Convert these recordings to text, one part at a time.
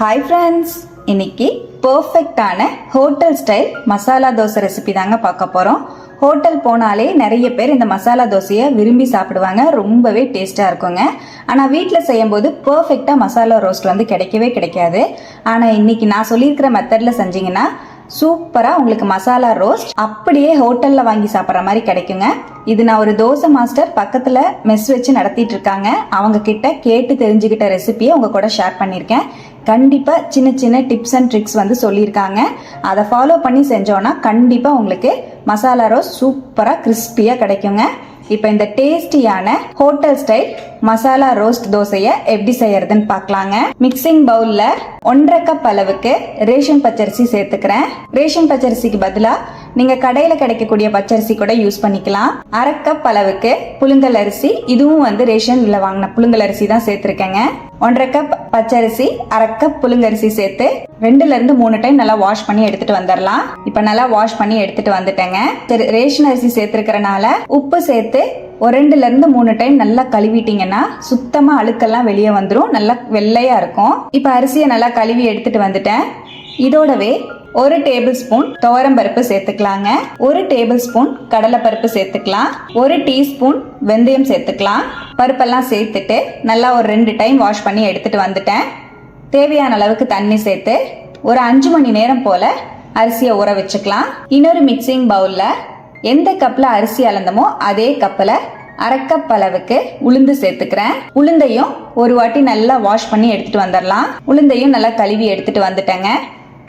Hi friends இன்னைக்கு பர்ஃபெக்டான hotel style masala dosa recipe தாங்க பார்க்க போகிறோம் ஹோட்டல் போனாலே நிறைய பேர் இந்த மசாலா தோசையை விரும்பி சாப்பிடுவாங்க. ரொம்பவே டேஸ்ட்டாக இருக்குங்க. ஆனால் வீட்டில் செய்யும்போது பர்ஃபெக்டாக மசாலா ரோஸ்ட் வந்து கிடைக்கவே கிடைக்காது. ஆனால் இன்னைக்கு நான் சொல்லியிருக்கிற மெத்தடில் செஞ்சீங்கன்னா சூப்பராக உங்களுக்கு மசாலா ரோஸ்ட் அப்படியே ஹோட்டலில் வாங்கி சாப்பிட்ற மாதிரி கிடைக்குங்க. இது நான் ஒரு தோசை மாஸ்டர் பக்கத்தில் மெஸ் வச்சு நடத்திட்டு இருக்காங்க. அவங்க கிட்ட கேட்டு தெரிஞ்சுக்கிட்ட ரெசிபியை உங்க கூட ஷேர் பண்ணியிருக்கேன். கண்டிப்பாக சின்ன சின்ன டிப்ஸ் அண்ட் ட்ரிக்ஸ் வந்து சொல்லியிருக்காங்க. அதை ஃபாலோ பண்ணி செஞ்சோன்னா கண்டிப்பாக உங்களுக்கு மசாலா ரோஸ் சூப்பராக கிறிஸ்பியாக கிடைக்குங்க. இப்போ இந்த டேஸ்டியான ஹோட்டல் ஸ்டைல் மசாலா ரோஸ்ட் தோசையை எப்படி செய்யறதுன்னு பார்க்கலாங்க. மிக்சிங் பவுல்ல ஒன்றரை கப் அளவுக்கு ரேஷன் பச்சரிசி சேர்த்துக்கிறேன். ரேஷன் பச்சரிசிக்கு பதிலாக நீங்க கடையில கிடைக்கக்கூடிய பச்சரிசி கூட யூஸ் பண்ணிக்கலாம். அரை கப் அளவுக்கு புழுங்கல் அரிசி இதுவும் வந்து ரேஷன்ல வாங்கின புழுங்கல் அரிசி தான் சேர்த்துருக்கேங்க. ஒன்றரை கப் பச்சரிசி அரை கப் புழுங்கரிசி சேர்த்து ரெண்டுல இருந்து மூணு டைம் நல்லா வாஷ் பண்ணி எடுத்துட்டு வந்துடலாம் இப்ப நல்லா வாஷ் பண்ணி எடுத்துட்டு வந்துட்டேங்க. சரி ரேஷன் அரிசி சேர்த்துருக்கறனால உப்பு சேர்த்து ஒரு ரெண்டுல இருந்து மூணு டைம் நல்லா கழுவிட்டீங்கன்னா சுத்தமா அழுக்கெல்லாம் வெளியே வந்துடும் நல்லா வெள்ளையா இருக்கும். இப்ப அரிசியை நல்லா கழுவி எடுத்துட்டு வந்துட்டேன். இதோடவே ஒரு டேபிள் ஸ்பூன் துவரம்பருப்பு சேர்த்துக்கலாங்க. ஒரு டேபிள் ஸ்பூன் கடலைப்பருப்பு சேர்த்துக்கலாம். ஒரு டீஸ்பூன் வெந்தயம் சேர்த்துக்கலாம். பருப்பெல்லாம் சேர்த்துட்டு நல்லா ஒரு ரெண்டு டைம் வாஷ் பண்ணி எடுத்துட்டு வந்துட்டேன். தேவையான அளவுக்கு தண்ணி சேர்த்து ஒரு அஞ்சு மணி நேரம் போல அரிசியை ஊற வச்சுக்கலாம். இன்னொரு மிக்சிங் பவுலில் எந்த கப்பில் அரிசி அளந்தமோ அதே கப்பில் அரைக்கப் அளவுக்கு உளுந்து சேர்த்துக்கிறேன். உளுந்தையும் ஒரு வாட்டி நல்லா வாஷ் பண்ணி எடுத்துட்டு வந்துடலாம் உளுந்தையும் நல்லா கழுவி எடுத்துட்டு வந்துட்டேங்க.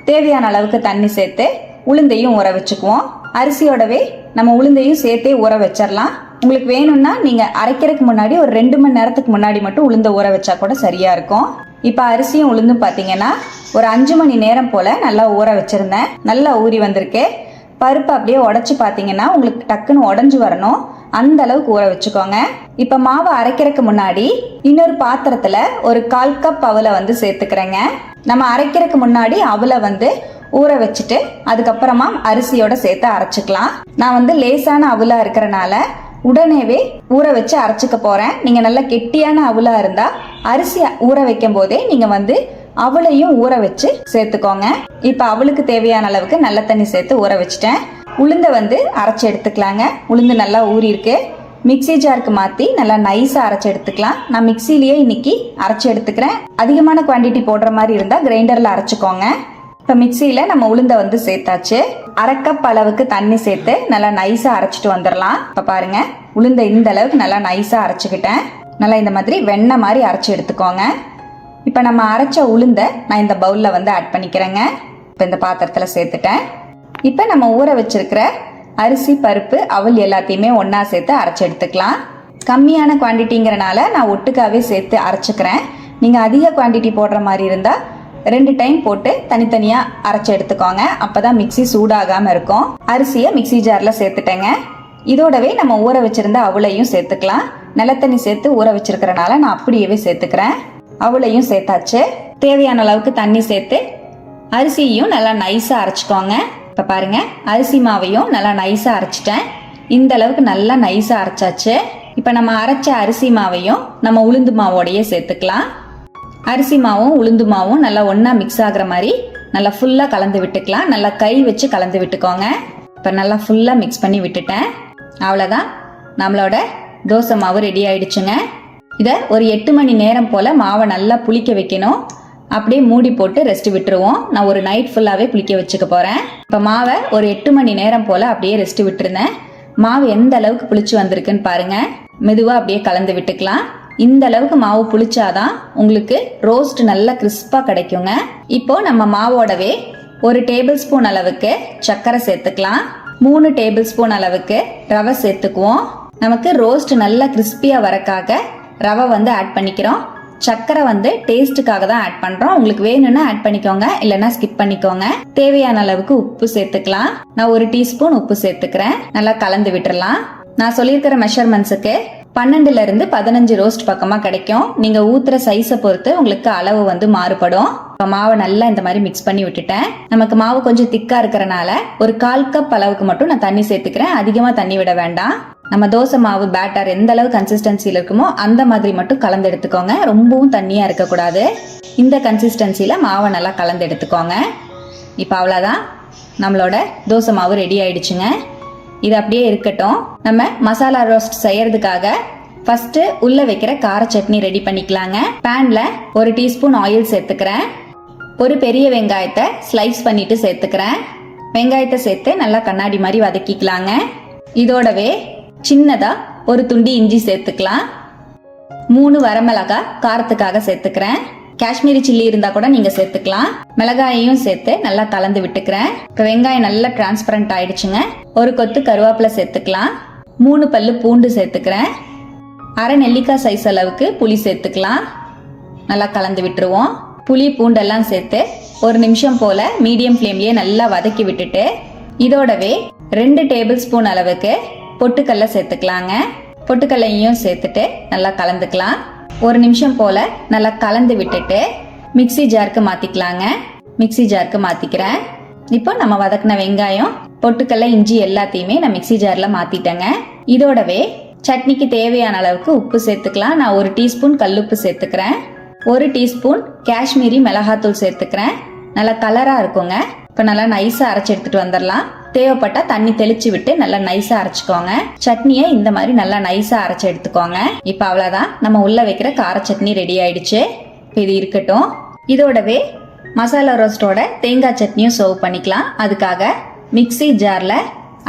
தேவையான அளவுக்கு தண்ணி சேர்த்து உளுந்தையும் ஊற வச்சுக்குவோம். அரிசியோடவே நம்ம உளுந்தையும் சேர்த்தே ஊற வச்சிடலாம் உங்களுக்கு வேணும்னா நீங்க அரைக்கிறதுக்கு முன்னாடி ஒரு ரெண்டு மணி நேரத்துக்கு முன்னாடி மட்டும் உளுந்த ஊற வச்சா கூட சரியா இருக்கும். இப்போ அரிசியும் உளுந்தும் பார்த்தீங்கன்னா ஒரு அஞ்சு மணி நேரம் போல நல்லா ஊற வச்சிருந்தேன். நல்லா ஊறி வந்திருக்கு. பருப்பு அப்படியே உடச்சி பார்த்தீங்கன்னா உங்களுக்கு டக்குன்னு உடஞ்சி வரணும். அந்த அளவுக்கு ஊற வச்சுக்கோங்க. இப்போ மாவு அரைக்கிறதுக்கு முன்னாடி இன்னொரு பாத்திரத்துல ஒரு கால் கப் அவலை வந்து சேர்த்துக்கிறேங்க. நம்ம அரைக்கிறதுக்கு முன்னாடி அவலை வந்து ஊற வச்சுட்டு அதுக்கப்புறமா அரிசியோட சேர்த்து அரைச்சிக்கலாம். நான் வந்து லேசான அவுலா இருக்கிறனால உடனேவே ஊற வச்சு அரைச்சிக்க போறேன். நீங்க நல்லா கெட்டியான அவுலா இருந்தா அரிசி ஊற வைக்கும் போதே நீங்க வந்து அவளையும் ஊற வச்சு சேர்த்துக்கோங்க. இப்போ அவளுக்கு தேவையான அளவுக்கு நல்ல தண்ணி சேர்த்து ஊற வச்சுட்டேன். உளுந்த வந்து அரைச்சி எடுத்துக்கலாங்க. உளுந்து நல்லா ஊறியிருக்கு மிக்சி மிக்ஸி ஜாருக்கு மாற்றி நல்லா நைஸாக அரைச்சி எடுத்துக்கலாம். நான் மிக்சிலேயே இன்னைக்கு அரைச்சி எடுத்துக்கிறேன். அதிகமான குவாண்டிட்டி போடுற மாதிரி இருந்தால் கிரைண்டரில் அரைச்சிக்கோங்க. இப்போ மிக்சியில் நம்ம உளுந்த வந்து சேர்த்தாச்சு. அரை கப் அளவுக்கு தண்ணி சேர்த்து நல்லா நைஸாக அரைச்சிட்டு வந்துடலாம். இப்போ பாருங்க உளுந்த இந்த அளவுக்கு நல்லா நைஸாக அரைச்சிக்கிட்டேன். நல்லா இந்த மாதிரி வெண்ணெய் மாதிரி அரைச்சி எடுத்துக்கோங்க. இப்போ நம்ம அரைச்ச உளுந்த நான் இந்த பவுலில் வந்து ஆட் பண்ணிக்கிறேங்க. இப்போ இந்த பாத்திரத்தில் சேர்த்துட்டேன். இப்போ நம்ம ஊற வச்சிருக்கிற அரிசி பருப்பு அவல் எல்லாத்தையுமே ஒன்றா சேர்த்து அரைச்சி எடுத்துக்கலாம். கம்மியான குவான்டிட்டிங்கிறனால நான் ஒட்டுக்காவே சேர்த்து அரைச்சிக்கிறேன். நீங்கள் அதிக குவான்டிட்டி போடுற மாதிரி இருந்தால் ரெண்டு டைம் போட்டு தனித்தனியாக அரைச்சி எடுத்துக்கோங்க. அப்போ தான் மிக்சி சூடாகாமல் இருக்கும். அரிசியை மிக்சி ஜாரில் சேர்த்துட்டேங்க. இதோடவே நம்ம ஊற வச்சிருந்த அவளையும் சேர்த்துக்கலாம். நிலத்தண்ணி சேர்த்து ஊற வச்சிருக்கிறனால நான் அப்படியே சேர்த்துக்கிறேன். அவளையும் சேர்த்தாச்சு. தேவையான அளவுக்கு தண்ணி சேர்த்து அரிசியையும் நல்லா நைஸாக அரைச்சிக்கோங்க. இப்போ பாருங்க அரிசி மாவையும் நல்லா நைஸாக அரைச்சிட்டேன். இந்த அளவுக்கு நல்லா நைஸாக அரைச்சாச்சு. இப்போ நம்ம அரைச்ச அரிசி மாவையும் நம்ம உளுந்து மாவோடையே சேர்த்துக்கலாம். அரிசி மாவும் உளுந்து மாவும் நல்லா ஒன்றா மிக்ஸ் ஆகுற மாதிரி நல்லா ஃபுல்லாக கலந்து விட்டுக்கலாம். நல்லா கை வச்சு கலந்து விட்டுக்கோங்க. இப்போ நல்லா ஃபுல்லாக மிக்ஸ் பண்ணி விட்டுட்டேன். அவ்வளோதான் நம்மளோட தோசை மாவு ரெடி ஆயிடுச்சுங்க. இதை ஒரு எட்டு மணி நேரம் போல் மாவை நல்லா புளிக்க வைக்கணும். அப்படியே மூடி போட்டு ரெஸ்ட் விட்டுருவோம். நான் ஒரு நைட் ஃபுல்லாகவே புளிக்க வச்சுக்க போகிறேன் இப்போ மாவை ஒரு எட்டு மணி நேரம் போல் அப்படியே ரெஸ்ட் விட்டுருந்தேன். மாவு எந்த அளவுக்கு புளிச்சு வந்திருக்குன்னு பாருங்கள் மெதுவாக அப்படியே கலந்து விட்டுக்கலாம். இந்த அளவுக்கு மாவு புளிச்சாதான் உங்களுக்கு ரோஸ்ட் நல்லா கிறிஸ்பாக கிடைக்குங்க. இப்போ நம்ம மாவோடவே ஒரு டேபிள் ஸ்பூன் அளவுக்கு சர்க்கரை சேர்த்துக்கலாம். மூணு டேபிள் ஸ்பூன் அளவுக்கு ரவை சேர்த்துக்குவோம். நமக்கு ரோஸ்ட் நல்லா கிறிஸ்பியாக வரக்காக ரவை வந்து ஆட் பண்ணிக்கிறோம். சர்க்கரை வந்து டேஸ்ட்டுக்காக தான் ஆட் பண்றோம். உங்களுக்கு வேணும்னா ஆட் பண்ணிக்கோங்க. இல்லைன்னா ஸ்கிப் பண்ணிக்கோங்க. தேவையான அளவுக்கு உப்பு சேர்த்துக்கலாம். நான் ஒரு டீஸ்பூன் உப்பு சேர்த்துக்கிறேன். நல்லா கலந்து விட்டுறலாம். நான் சொல்லியிருக்கிற மெஷர்மெண்ட்ஸுக்கு பன்னெண்டுல இருந்து பதினஞ்சு ரோஸ்ட் பக்கமா கிடைக்கும். நீங்க ஊத்துற சைஸை பொறுத்து உங்களுக்கு அளவு வந்து மாறுபடும். இப்போ மாவை நல்லா இந்த மாதிரி மிக்ஸ் பண்ணி விட்டுட்டேன். நமக்கு மாவு கொஞ்சம் திக்கா இருக்கிறனால ஒரு கால் கப் அளவுக்கு மட்டும் நான் தண்ணி சேர்த்துக்கிறேன். அதிகமா தண்ணி விட வேண்டாம். நம்ம தோசை மாவு பேட்டர் எந்த அளவு கன்சிஸ்டன்சியில் இருக்குமோ அந்த மாதிரி மட்டும் கலந்து எடுத்துக்கோங்க. ரொம்பவும் தண்ணியாக இருக்கக்கூடாது. இந்த கன்சிஸ்டன்சியில் மாவை நல்லா கலந்து எடுத்துக்கோங்க. இப்போ அவ்வளோதான் நம்மளோட தோசை மாவு ரெடி ஆயிடுச்சுங்க. இது அப்படியே இருக்கட்டும். நம்ம மசாலா ரோஸ்ட் செய்யறதுக்காக ஃபஸ்ட்டு உள்ளே வைக்கிற கார சட்னி ரெடி பண்ணிக்கலாங்க. பேனில் ஒரு டீஸ்பூன் ஆயில் சேர்த்துக்கிறேன். ஒரு பெரிய வெங்காயத்தை ஸ்லைஸ் பண்ணிட்டு சேர்த்துக்கிறேன். வெங்காயத்தை சேர்த்து நல்லா கண்ணாடி மாதிரி வதக்கிக்கலாங்க. இதோடவே சின்னதா ஒரு துண்டி இஞ்சி சேர்த்துக்கலாம். மூணு வரமிளகா காரத்துக்காக சேர்த்துக்கிறேன். காஷ்மீரி சில்லி இருந்தா கூட நீங்க சேர்த்துக்கலாம். மிளகாயையும் சேர்த்து நல்லா கலந்து விட்டுக்கிறேன். இப்போ வெங்காயம் நல்லா டிரான்ஸ்பரண்ட் ஆயிடுச்சுங்க. ஒரு கொத்து கருவேப்பிலை சேர்த்துக்கலாம். மூணு பல்லு பூண்டு சேர்த்துக்கிறேன். அரை நெல்லிக்காய் சைஸ் அளவுக்கு புளி சேர்த்துக்கலாம். நல்லா கலந்து விட்டுருவோம். புளி பூண்டெல்லாம் சேர்த்து ஒரு நிமிஷம் போல மீடியம் ஃப்ளேம்லயே நல்லா வதக்கி விட்டுட்டு இதோடவே ரெண்டு டேபிள் ஸ்பூன் அளவுக்கு பொட்டுக்கல்ல சேர்த்துக்கலாங்க. பொட்டுக்கல்லையும் சேர்த்துட்டு நல்லா கலந்துக்கலாம். ஒரு நிமிஷம் போல நல்லா கலந்து விட்டுட்டு மிக்ஸி ஜாருக்கு மாத்திக்கலாங்க. மிக்ஸி ஜாருக்கு மாத்திக்கிறேன். இப்போ நம்ம வதக்கின வெங்காயம் பொட்டுக்கல்ல இஞ்சி எல்லாத்தையுமே நான் மிக்ஸி ஜார்ல மாத்திட்டேங்க. இதோடவே சட்னிக்கு தேவையான அளவுக்கு உப்பு சேர்த்துக்கலாம். நான் ஒரு டீஸ்பூன் கல்லுப்பு சேர்த்துக்கிறேன். ஒரு டீஸ்பூன் காஷ்மீரி மிளகாத்தூள் சேர்த்துக்கிறேன். நல்லா கலரா இருக்குங்க. இப்போ நல்லா நைஸா அரைச்சி எடுத்துட்டு வந்துடலாம். தேவைப்பட்டா தண்ணி தெளிச்சு விட்டு நல்லா நைஸா அரைச்சுக்கோங்க. சட்னியை இந்த மாதிரி நல்லா நைஸா அரைச்சு எடுத்துக்கோங்க. இப்போ அவ்வளவுதான். நம்ம உள்ள வைக்கிற கார சட்னி ரெடி ஆயிடுச்சு. இப்போ இது இருக்கட்டும். இதோடவே மசாலா ரோஸ்டோட தேங்காய் சட்னியும் சர்வ் பண்ணிக்கலாம். அதுக்காக மிக்ஸி ஜார்ல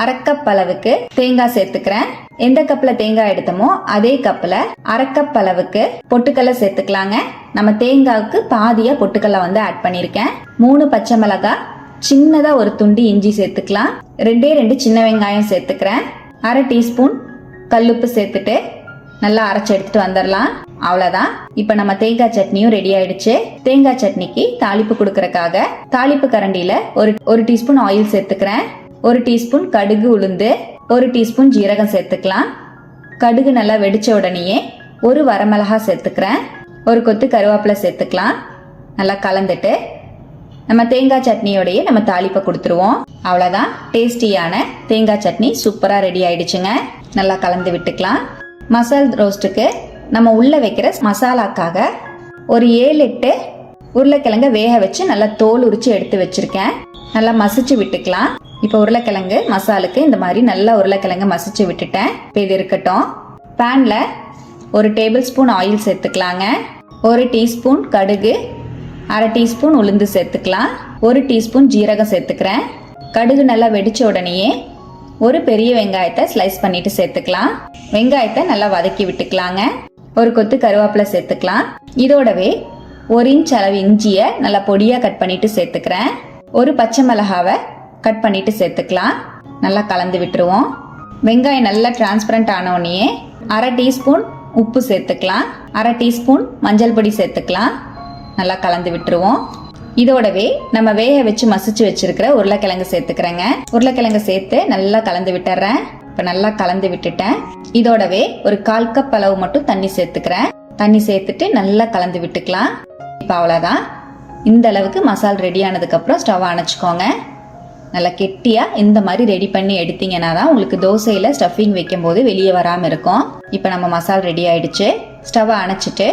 அரைக்கப் அளவுக்கு தேங்காய் சேர்த்துக்கிறேன். எந்த கப்ல தேங்காய் எடுத்தோமோ அதே கப்ல அரைக்கப் அளவுக்கு பொட்டுக்கல்லை சேர்த்துக்கலாங்க. நம்ம தேங்காய்க்கு பாதியாக பொட்டுக்கல்லை வந்து ஆட் பண்ணியிருக்கேன். மூணு பச்சை மிளகாய் சின்னதாக ஒரு துண்டு இஞ்சி சேர்த்துக்கலாம். ரெண்டே ரெண்டு சின்ன வெங்காயம் சேர்த்துக்கிறேன். அரை டீஸ்பூன் கல்லுப்பு சேர்த்துட்டு நல்லா அரைச்சி எடுத்துட்டு வந்துடலாம். அவ்வளோதான் இப்போ நம்ம தேங்காய் சட்னியும் ரெடி ஆயிடுச்சு. தேங்காய் சட்னிக்கு தாளிப்பு கொடுக்கறக்காக தாளிப்பு கரண்டியில ஒரு ஒரு டீஸ்பூன் ஆயில் சேர்த்துக்கிறேன். ஒரு டீஸ்பூன் கடுகு உளுந்து ஒரு டீஸ்பூன் ஜீரகம் சேர்த்துக்கலாம். கடுகு நல்லா வெடிச்ச உடனேயே ஒரு வரமிளகா சேர்த்துக்கிறேன். ஒரு கொத்து கருவேப்பிலை சேர்த்துக்கலாம். நல்லா கலந்துட்டு நம்ம தேங்காய் சட்னியோடையே நம்ம தாளிப்பை கொடுத்துருவோம். அவ்வளோதான் டேஸ்டியான தேங்காய் சட்னி சூப்பராக ரெடி ஆயிடுச்சுங்க. நல்லா கலந்து விட்டுக்கலாம். மசால் ரோஸ்ட்டுக்கு நம்ம உள்ளே வைக்கிற மசாலாக்காக ஒரு ஏழு எட்டு உருளைக்கிழங்க வேக வச்சு நல்லா தோல் உரிச்சு எடுத்து வச்சிருக்கேன். நல்லா மசிச்சு விட்டுக்கலாம். இப்போ உருளைக்கிழங்கு மசாலுக்கு இந்த மாதிரி நல்லா உருளைக்கிழங்கு மசிச்சு விட்டுட்டேன். இப்போ இது இருக்கட்டும். பேனில் ஒரு டேபிள் ஸ்பூன் ஆயில் சேர்த்துக்கலாங்க. ஒரு டீஸ்பூன் கடுகு அரை டீஸ்பூன் உளுந்து சேர்த்துக்கலாம். ஒரு டீஸ்பூன் ஜீரகம் சேர்த்துக்கிறேன். கடுகு நல்லா வெடிச்ச உடனேயே ஒரு பெரிய வெங்காயத்தை ஸ்லைஸ் பண்ணிட்டு சேர்த்துக்கலாம். வெங்காயத்தை நல்லா வதக்கி விட்டுக்கலாங்க. ஒரு கொத்து கருவேப்பிலை சேர்த்துக்கலாம். இதோடவே ஒரு இன்ச் அளவு இஞ்சியை நல்லா பொடியாக கட் பண்ணிட்டு சேர்த்துக்கிறேன். ஒரு பச்சை மிளகாவை கட் பண்ணிட்டு சேர்த்துக்கலாம். நல்லா கலந்து விட்டுருவோம். வெங்காயம் நல்லா டிரான்ஸ்பரண்ட் ஆனோடனே அரை டீஸ்பூன் உப்பு சேர்த்துக்கலாம். அரை டீஸ்பூன் மஞ்சள் பொடி சேர்த்துக்கலாம். நல்லா கலந்து விட்டுருவோம். இதோடவே நம்ம வேக வச்சு மசிச்சு வச்சிருக்கிற உருளைக்கிழங்கு சேர்த்துக்கிறேங்க. உருளைக்கிழங்கு சேர்த்து நல்லா கலந்து விட்டுறேன். இப்போ நல்லா கலந்து விட்டுட்டேன். இதோடவே ஒரு கால் கப் அளவு மட்டும் தண்ணி சேர்த்துக்கிறேன். தண்ணி சேர்த்துட்டு நல்லா கலந்து விட்டுக்கலாம். இப்போ அவ்வளோதான் இந்த அளவுக்கு மசால் ரெடி ஆனதுக்கப்புறம் ஸ்டவ் அணைச்சிக்கோங்க நல்லா கெட்டியாக இந்த மாதிரி ரெடி பண்ணி எடுத்தீங்கன்னா தான் உங்களுக்கு தோசையில் ஸ்டஃபிங் வைக்கும்போது வெளியே வராமல் இருக்கும். இப்போ நம்ம மசால் ரெடி ஆயிடுச்சு. ஸ்டவ்வை அணைச்சிட்டு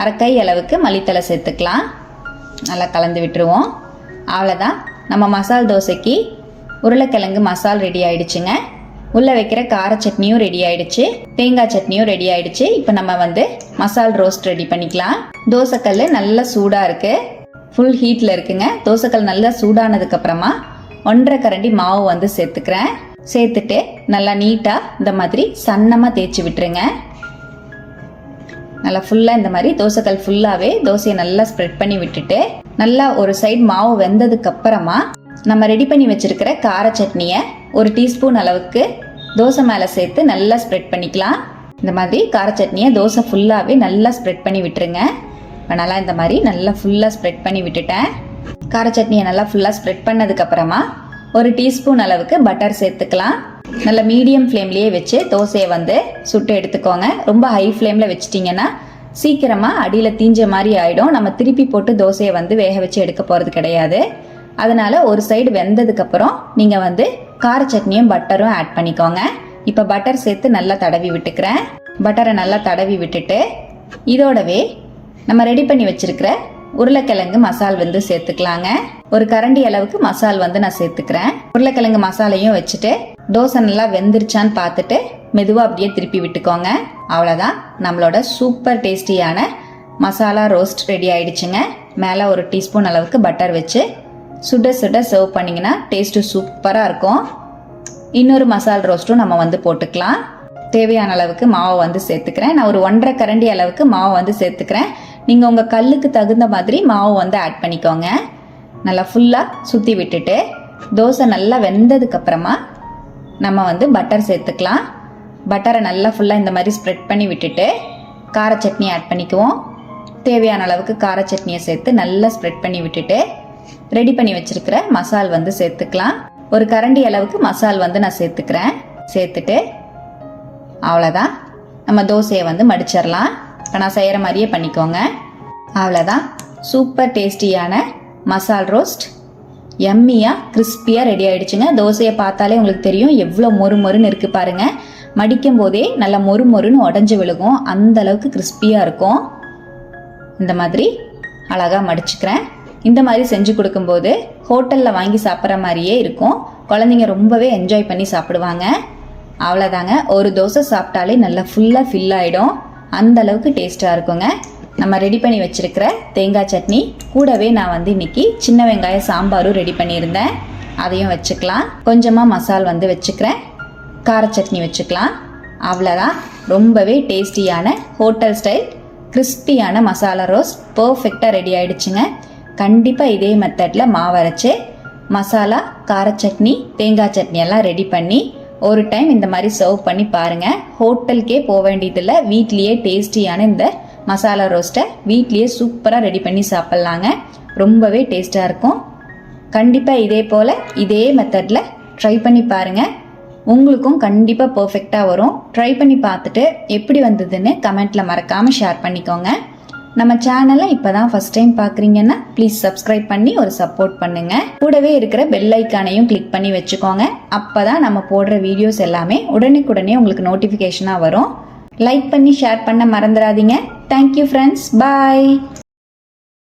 அரைக்கை அளவுக்கு மல்லித்தலை சேர்த்துக்கலாம். நல்லா கலந்து விட்டுருவோம். அவ்வளோதான் நம்ம மசால் தோசைக்கு உருளைக்கிழங்கு மசால் ரெடி ஆயிடுச்சுங்க. உள்ளே வைக்கிற கார சட்னியும் ரெடி ஆயிடுச்சு. தேங்காய் சட்னியும் ரெடி ஆயிடுச்சு. இப்போ நம்ம வந்து மசால் ரோஸ்ட் ரெடி பண்ணிக்கலாம். தோசைக்கல் நல்லா சூடாக இருக்குது ஃபுல் ஹீட்டில் இருக்குங்க. தோசைக்கல் நல்லா சூடானதுக்கப்புறமா ஒன்றரை கரண்டி மாவு வந்து சேர்த்துக்கிறேன். சேர்த்துட்டு நல்லா நீட்டாக இந்த மாதிரி சன்னமாக தேய்ச்சி விட்டுருங்க. நல்லா ஃபுல்லாக இந்த மாதிரி தோசைக்கல் ஃபுல்லாகவே தோசையை நல்லா ஸ்ப்ரெட் பண்ணி விட்டுட்டு நல்லா ஒரு சைடு மாவு வெந்ததுக்கு அப்புறமா நம்ம ரெடி பண்ணி வச்சிருக்கிற கார சட்னியை ஒரு டீஸ்பூன் அளவுக்கு தோசை மேலே சேர்த்து நல்லா ஸ்ப்ரெட் பண்ணிக்கலாம். இந்த மாதிரி கார சட்னியை தோசை ஃபுல்லாகவே நல்லா ஸ்ப்ரெட் பண்ணி விட்டுருங்க. இப்போ நல்லா இந்த மாதிரி நல்லா ஃபுல்லாக ஸ்ப்ரெட் பண்ணி விட்டுட்டேன். கார சட்னியை நல்லா ஃபுல்லாக ஸ்ப்ரெட் பண்ணதுக்கப்புறமா ஒரு டீஸ்பூன் அளவுக்கு பட்டர் சேர்த்துக்கலாம். நல்ல மீடியம் ஃப்ளேம்லேயே வச்சு தோசையை வந்து சுட்டு எடுத்துக்கோங்க. ரொம்ப ஹை ஃப்ளேமில் வச்சிட்டிங்கன்னா சீக்கிரமாக அடியில் தீஞ்ச மாதிரி ஆகிடும் நம்ம திருப்பி போட்டு தோசையை வந்து வேக வச்சு எடுக்க போகிறது கிடையாது. அதனால் ஒரு சைடு வெந்ததுக்கப்புறம் நீங்கள் வந்து கார சட்னியும் பட்டரும் ஆட் பண்ணிக்கோங்க. இப்போ பட்டர் சேர்த்து நல்லா தடவி விட்டுக்கிறேன். பட்டரை நல்லா தடவி விட்டுட்டு இதோடவே நம்ம ரெடி பண்ணி வச்சுருக்கிற உருளைக்கிழங்கு மசால் வந்து சேர்த்துக்கலாங்க. ஒரு கரண்டி அளவுக்கு மசால் வந்து நான் சேர்த்துக்கிறேன். உருளைக்கிழங்கு மசாலையும் வச்சுட்டு தோசை நல்லா வெந்துருச்சான்னு பார்த்துட்டு மெதுவாக அப்படியே திருப்பி விட்டுக்கோங்க. அவ்வளோதான் நம்மளோட சூப்பர் டேஸ்டியான மசாலா ரோஸ்ட் ரெடி ஆயிடுச்சுங்க. மேலே ஒரு டீஸ்பூன் அளவுக்கு பட்டர் வச்சு சுட சுட சர்வ் பண்ணிங்கன்னா டேஸ்ட்டு சூப்பராக இருக்கும். இன்னொரு மசால் ரோஸ்ட்டும் நம்ம வந்து போட்டுக்கலாம். தேவையான அளவுக்கு மாவை வந்து சேர்த்துக்கிறேன். நான் ஒரு ஒன்றரை கரண்டி அளவுக்கு மாவை வந்து சேர்த்துக்கிறேன். நீங்கள் உங்கள் கல்லுக்கு தகுந்த மாதிரி மாவு வந்து ஆட் பண்ணிக்கோங்க. நல்லா ஃபுல்லாக சுற்றி விட்டுட்டு தோசை நல்லா வெந்ததுக்கப்புறமா நம்ம வந்து பட்டர் சேர்த்துக்கலாம். பட்டரை நல்லா ஃபுல்லாக இந்த மாதிரி ஸ்ப்ரெட் பண்ணி விட்டுட்டு கார சட்னி ஆட் பண்ணிக்குவோம். தேவையான அளவுக்கு கார சட்னியை சேர்த்து நல்லா ஸ்ப்ரெட் பண்ணி விட்டுட்டு ரெடி பண்ணி வச்சுருக்கிற மசால் வந்து சேர்த்துக்கலாம். ஒரு கரண்டி அளவுக்கு மசால் வந்து நான் சேர்த்துக்கிறேன். சேர்த்துட்டு அவ்வளோதான் நம்ம தோசையை வந்து மடிச்சிடலாம். நான் செய்கிற மாதிரியே பண்ணிக்கோங்க. அவ்வளோதான் சூப்பர் டேஸ்டியான மசால் ரோஸ்ட். எம்மியாக கிறிஸ்பியாக ரெடி ஆகிடுச்சுங்க தோசையை பார்த்தாலே உங்களுக்கு தெரியும் எவ்வளோ மொறு மொறுன்னு இருக்குது பாருங்கள் மடிக்கும் போதே நல்லா மொறு மொறுன்னு உடஞ்சி விழுகும். அந்த அளவுக்கு கிறிஸ்பியாக இருக்கும். இந்த மாதிரி அழகாக மடிச்சுக்கிறேன். இந்த மாதிரி செஞ்சு கொடுக்கும்போது ஹோட்டலில் வாங்கி சாப்பிட்ற மாதிரியே இருக்கும். குழந்தைங்க ரொம்பவே என்ஜாய் பண்ணி சாப்பிடுவாங்க. அவ்வளோதாங்க ஒரு தோசை சாப்பிட்டாலே நல்லா ஃபுல்லாக ஃபில் ஆகிடும் அந்த அளவுக்கு டேஸ்ட்டாக இருக்குங்க. நம்ம ரெடி பண்ணி வச்சுருக்கிற தேங்காய் சட்னி. கூடவே நான் வந்து இன்னைக்கு சின்ன வெங்காய சாம்பாரும் ரெடி பண்ணியிருந்தேன். அதையும் வச்சுக்கலாம். கொஞ்சமாக மசால் வந்து வச்சுக்கிறேன். கார சட்னி வச்சுக்கலாம். அவ்வளோதான் ரொம்பவே டேஸ்டியான ஹோட்டல் ஸ்டைல் கிறிஸ்பியான மசாலா ரோஸ்ட் பர்ஃபெக்டாக ரெடி ஆயிடுச்சுங்க. கண்டிப்பாக இதே மெத்தடில் மாவரைச்சி மசாலா கார சட்னி தேங்காய் சட்னி எல்லாம் ரெடி பண்ணி ஒரு டைம் இந்த மாதிரி சர்வ் பண்ணி பாருங்கள் ஹோட்டலுக்கே போக வேண்டியதில்லை. வீட்லேயே டேஸ்டியான இந்த மசாலா ரோஸ்ட்டை வீட்லேயே சூப்பராக ரெடி பண்ணி சாப்பிட்லாங்க. ரொம்பவே டேஸ்ட்டாக இருக்கும். கண்டிப்பாக இதே போல் இதே மெத்தடில் ட்ரை பண்ணி பாருங்கள் உங்களுக்கும் கண்டிப்பாக பர்ஃபெக்டாக வரும். ட்ரை பண்ணி பார்த்துட்டு எப்படி வந்ததுன்னு கமெண்ட்டில் மறக்காமல் ஷேர் பண்ணிக்கோங்க. நம்ம சேனலை இப்போ தான் ஃபஸ்ட் டைம் பார்க்குறீங்கன்னா ப்ளீஸ் சப்ஸ்கிரைப் பண்ணி ஒரு சப்போர்ட் பண்ணுங்கள் கூடவே இருக்கிற பெல் ஐக்கானையும் கிளிக் பண்ணி வச்சுக்கோங்க. அப்போ தான் நம்ம போடுற வீடியோஸ் எல்லாமே உடனுக்குடனே உங்களுக்கு நோட்டிஃபிகேஷனாக வரும். லைக் பண்ணி ஷேர் பண்ண மறந்துடாதீங்க. Thank you friends bye